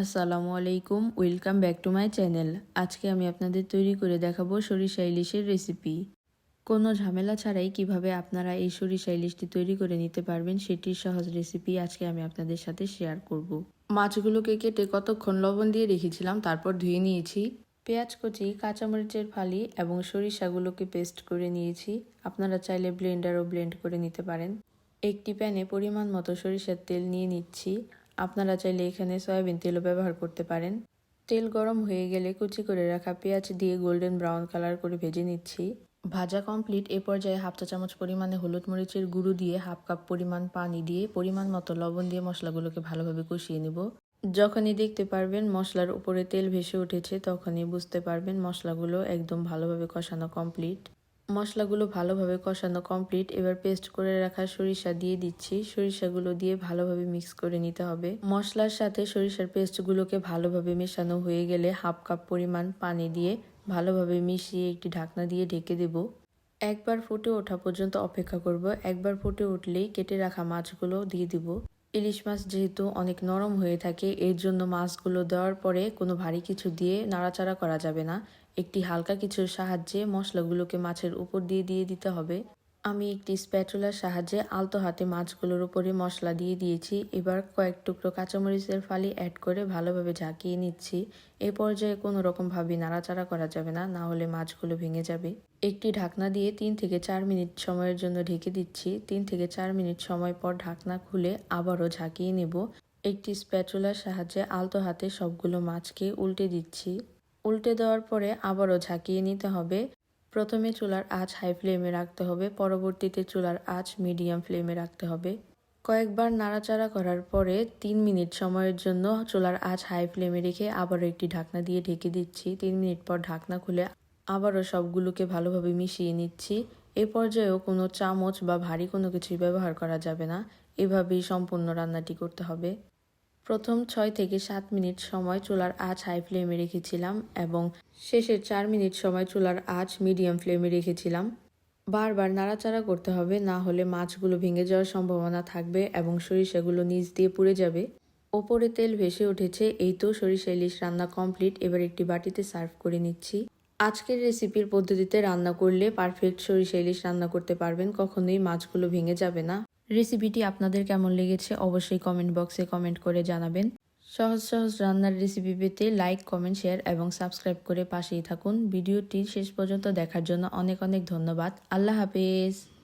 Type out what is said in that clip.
আসসালামু আলাইকুম, welcome back to my channel. আজকে আমি আপনাদের তৈরি করে দেখাবো সরিষা ইলিশের রেসিপি। কোনো ঝামেলা ছাড়াই কীভাবে আপনারা এই সরিষা ইলিশটি তৈরি করে নিতে পারবেন সেটির সহজ রেসিপি আজকে আমি আপনাদের সাথে শেয়ার করব। মাছগুলোকে কেটে কতক্ষণ লবণ দিয়ে রেখেছিলাম, তারপর ধুয়ে নিয়েছি। পেঁয়াজ কুচি, কাঁচামরিচের ফালি এবং সরিষাগুলোকে পেস্ট করে নিয়েছি। আপনারা চাইলে ব্লেন্ডারও ব্লেন্ড করে নিতে পারেন। একটি প্যানে পরিমাণ মতো সরিষার তেল নিয়ে নিচ্ছি। আপনারা চাইলে এখানে সয়াবিন তেলও ব্যবহার করতে পারেন। তেল গরম হয়ে গেলে কুচি করে রাখা পেঁয়াজ দিয়ে গোল্ডেন ব্রাউন কালার করে ভেজে নিচ্ছি। ভাজা কমপ্লিট, এ পর্যায়ে হাফ চা চামচ পরিমাণে হলুদ মরিচের গুঁড়ো দিয়ে হাফ কাপ পরিমাণ পানি দিয়ে পরিমাণ মতো লবণ দিয়ে মশলাগুলোকে ভালোভাবে কষিয়ে নেব। যখনই দেখতে পারবেন মশলার উপরে তেল ভেসে উঠেছে, তখনই বুঝতে পারবেন মশলাগুলো একদম ভালোভাবে কষানো কমপ্লিট। মশলাগুলো ভালোভাবে কষানো কমপ্লিট এবার পেস্ট করে রাখা সরিষা দিয়ে দিচ্ছি। সরিষাগুলো দিয়ে ভালোভাবে মিক্স করে নিতে হবে। মশলার সাথে সরিষার পেস্টগুলোকে ভালোভাবে মেশানো হয়ে গেলে হাফ কাপ পরিমাণ পানি দিয়ে ভালোভাবে মিশিয়ে একটি ঢাকনা দিয়ে ঢেকে দেব। একবার ফুটে ওঠা পর্যন্ত অপেক্ষা করব। একবার ফুটে উঠলেই কেটে রাখা মাছগুলো দিয়ে দিব। ইলিশ মাছ যেহেতু অনেক নরম হয়ে থাকে, এর জন্য মাছগুলো দেওয়ার পরে কোনো ভারী কিছু দিয়ে নাড়াচাড়া করা যাবে না। একটি হালকা কিছুর সাহায্যে মশলাগুলোকে মাছের উপর দিয়ে দিয়ে দিতে হবে। আমি একটি স্প্যাচুলার সাহায্যে আলতো হাতে মাছগুলোর উপরে মশলা দিয়ে দিয়েছি। এবার কয়েক টুকরো কাঁচামরিচের ফালি অ্যাড করে ভালোভাবে ঝাঁকিয়ে নিচ্ছি। এ পর্যায়ে কোনো রকমভাবে নাড়াচাড়া করা যাবে না না হলে মাছগুলো ভেঙে যাবে। একটি ঢাকনা দিয়ে তিন থেকে চার মিনিট সময়ের জন্য ঢেকে দিচ্ছি। তিন থেকে চার মিনিট সময় পর ঢাকনা খুলে আবারও ঝাঁকিয়ে নেব। একটি স্প্যাচুলার সাহায্যে আলতো হাতে সবগুলো মাছকে উল্টে দিচ্ছি। উল্টে দেওয়ার পরে আবারও ঝাঁকিয়ে নিতে হবে। প্রথমে চুলার আঁচ হাই ফ্লেমে রাখতে হবে, পরবর্তীতে চুলার আঁচ মিডিয়াম ফ্লেমে রাখতে হবে। কয়েকবার নাড়াচাড়া করার পরে তিন মিনিট সময়ের জন্য চুলার আঁচ হাই ফ্লেমে রেখে আবারও একটি ঢাকনা দিয়ে ঢেকে দিচ্ছি। তিন মিনিট পর ঢাকনা খুলে আবারও সবগুলোকে ভালোভাবে মিশিয়ে নিচ্ছি। এ পর্যায়েও কোনো চামচ বা ভারী কোনো কিছুই ব্যবহার করা যাবে না। এভাবেই সম্পূর্ণ রান্নাটি করতে হবে। প্রথম ছয় থেকে সাত মিনিট সময় চুলার আঁচ হাই ফ্লেমে রেখেছিলাম এবং শেষের চার মিনিট সময় চুলার আঁচ মিডিয়াম ফ্লেমে রেখেছিলাম। বারবার নাড়াচাড়া করতে হবে, না হলে মাছগুলো ভেঙে যাওয়ার সম্ভাবনা থাকবে এবং সরিষাগুলো নিচ দিয়ে পুড়ে যাবে। ওপরে তেল ভেসে উঠেছে, এই তো সরিষা ইলিশ রান্না কমপ্লিট, এবার একটি বাটিতে সার্ভ করে নিচ্ছি। আজকের রেসিপির পদ্ধতিতে রান্না করলে পারফেক্ট সরিষা ইলিশ রান্না করতে পারবেন, কখনোই মাছগুলো ভেঙে যাবে না। রেসিপিটি আপনাদের কেমন লেগেছে অবশ্যই কমেন্ট বক্সে কমেন্ট করে জানাবেন। সহজ সহজ রান্নার রেসিপি পেতে লাইক কমেন্ট শেয়ার এবং সাবস্ক্রাইব করে পাশেই থাকুন। ভিডিওটি শেষ পর্যন্ত দেখার জন্য অনেক অনেক ধন্যবাদ। আল্লাহ হাফেজ।